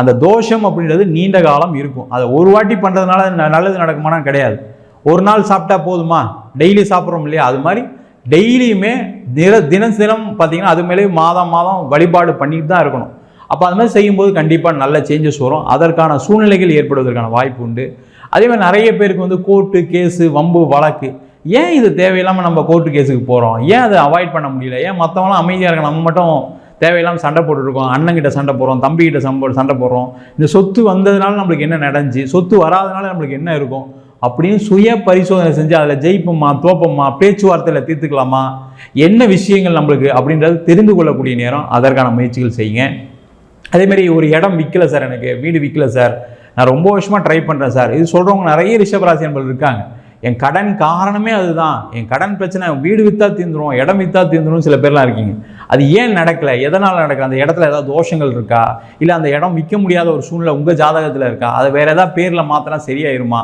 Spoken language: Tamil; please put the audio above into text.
அந்த தோஷம் அப்படின்றது நீண்ட காலம் இருக்கும். அதை ஒரு வாட்டி பண்ணுறதுனால ந- நல்லது நடக்குமானா கிடையாது. ஒரு நாள் சாப்பிட்டா போதுமா? டெய்லி சாப்பிட்றோம் இல்லையா? அது மாதிரி டெய்லியுமே தின தினம் தினம் பார்த்தீங்கன்னா அது மேலே மாதம் மாதம் வழிபாடு பண்ணிட்டு தான் இருக்கணும். அப்போ அது மாதிரி செய்யும்போது கண்டிப்பாக நல்ல சேஞ்சஸ் வரும். அதற்கான சூழ்நிலைகள் ஏற்படுவதற்கான வாய்ப்பு உண்டு. அதே மாதிரி நிறைய பேருக்கு வந்து கோர்ட்டு கேஸு வம்பு வழக்கு. ஏன் இது தேவையில்லாமல் நம்ம கோர்ட்டு கேஸுக்கு போகிறோம் ஏன் அதை அவாய்ட் பண்ண முடியல? ஏன் மற்றவங்களாம் அமைதியாக இருக்க நம்ம மட்டும் தேவையில்லாமல் சண்டை போட்டுருக்கோம் அண்ணங்கிட்ட சண்டை போடுறோம் தம்பிக்கிட்ட சம்ப சண்டை போடுறோம். இந்த சொத்து வந்ததுனால நம்மளுக்கு என்ன நடந்துச்சு? சொத்து வராதனால நம்மளுக்கு என்ன இருக்கும்? அப்படின்னு சுய பரிசோதனை செஞ்சு அதில் ஜெயிப்போமா தோப்போமா பேச்சுவார்த்தையில் தீர்த்துக்கலாமா? என்ன விஷயங்கள் நம்மளுக்கு? அப்படின்றது தெரிந்து கொள்ளக்கூடிய நேரம். அதற்கான முயற்சிகள் செய்யுங்க. அதேமாரி ஒரு இடம் விற்கல சார் எனக்கு. வீடு விற்கல சார். நான் ரொம்ப வருஷமாக ட்ரை பண்ணுறேன் சார். இது சொல்கிறவங்க நிறைய ரிஷபராசி என்பது இருக்காங்க. என் கடன் காரணமே அதுதான். என் கடன் பிரச்சனை வீடு விற்றா தீர்ந்துரும் இடம் விற்றா தீர்ந்துடும் சில பேர்லாம் இருக்கீங்க. அது ஏன் நடக்கல? எதனால் நடக்கல? அந்த இடத்துல ஏதாவது தோஷங்கள் இருக்கா? இல்லை அந்த இடம் விற்க முடியாத ஒரு சூழ்நிலை உங்கள் ஜாதகத்தில் இருக்கா? அதை வேறு ஏதாவது பேரில் மாற்றினா சரியாயிருமா?